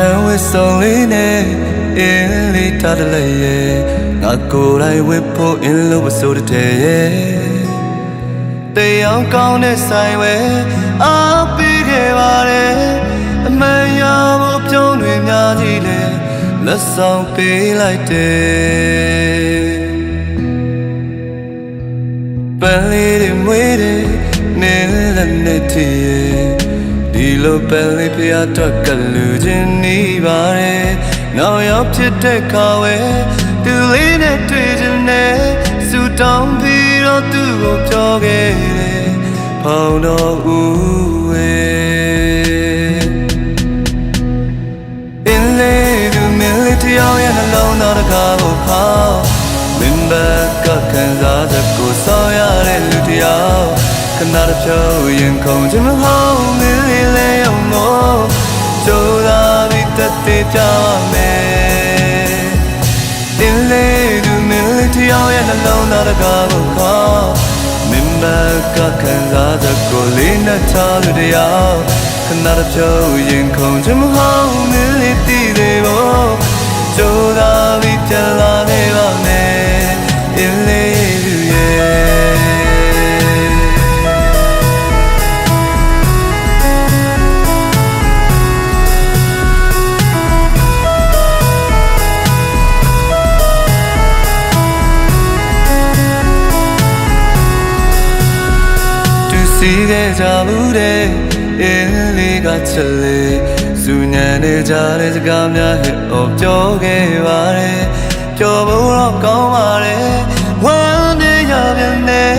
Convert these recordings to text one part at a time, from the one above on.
ရှမ်းဝစ်စုံလေးနဲ့အင်းလေးထားတလဲရဲ့ငါကိုယ်တိုင်ဝစ်ဖို့အင်းလို့မဆိုတဲ့ရဲ့တရားကောင်းတဲ့ဆိုင်ဝဲအားပေးခဲ့ပါတယ်အမှန်ရဖို့ပြုံးတွေများကြီးလဲလက်ဆောင်ပေးလိုက်တယ်ပန်းလေးတွေမွေးတယ်နေလည်းနေတည်ဒီ လိုပန်းလေးဖျားတော့ကလူချင်းနေပါတယ်နောက်ရောက်ဖြစ်တဲ့ခါဝဲသူလေးနဲ့တွေ့ချင်တယ်စူတောင်းပြီးတော့သူ့ကိုပြောခဲ့တယ်ဖောင်းတော့ဦးဝဲအင်းလေးသူမင်းလေးတယောက်ရဲ့နှလုံးသားတကားကိုဖောက်မင်းဘက်ကခံစားချက်ကိုဆောင်းရတဲ့လူတယောက် ခဏတစ်ဖြုတ်ရင်ခုန်ချင်မဟုတ်မင်းလေးလေးအောင်မို့ကြိုးစားပြီးတက်သေးကြမယ်အင်းလေးသူမင်းလေးတယောက်ရဲ့နှလုံးသားတကားကိုဖောက်မင်းဘက်ကခံစားချက်ကိုလေးနဲ့ချလူတယောက်ခဏတစ်ဖြုတ်ရင်ခုန်ချင် စီခဲ့ကြမှုတဲ့အင်းလေးကချက်လေးစူညံနေကြတဲ့စကားများဟစ်အော်ပြောခဲ့ပါတယ်ပြောဖို့တော့ကောင်းပါတယ်ဝမ်းနေရပြန်တယ်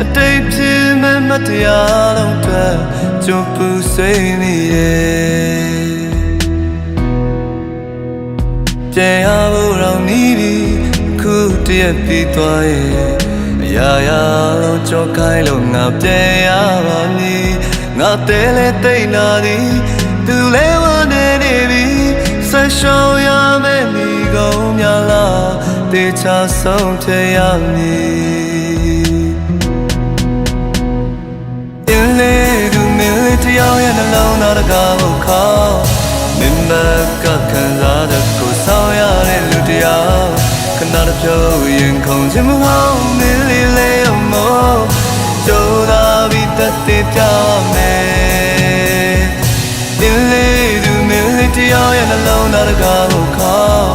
အတိတ်ဖြစ်မဲ့မတရားလုံးတွေ့ကြုံပူဆွေးမိရဲ့ပြန်ရဖို့တော့နီးပြီခုတည်းပြီးသွားရဲ့အ ရာရာလုံးကြောက်ခိုင်းလို့ငါပြန်ရပါမည်ငါတဲလေတိတ်နာသည်သူလဲဝနေနေပြီဆက်ရှောင်ရမယ်မိကုန်များလားတေချာဆုံးဖြတ်ရမည်အင်းလေးသူမင်းလေးတယောက်ရဲ့နှလုံးသားတကားကိုခေါ်မင်းမကခံစားတဲ့ကိုဆောင်ရတဲ့လူတယောက် ခဏတစ်ဖြုတ်ရင်ခုန်ချင်မဟုတ်မင်းလေးလေးအမောကြိုးစားပြီးတတ်တဲ့ပြမယ်အင်းလေးသူမင်းလေးတယောက်ရဲ့နှလုံးသားတကားကိုခေါ်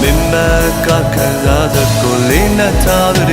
မင်းမကခံစားတဲ့ကိုလေးနဲ့ထားတဲ့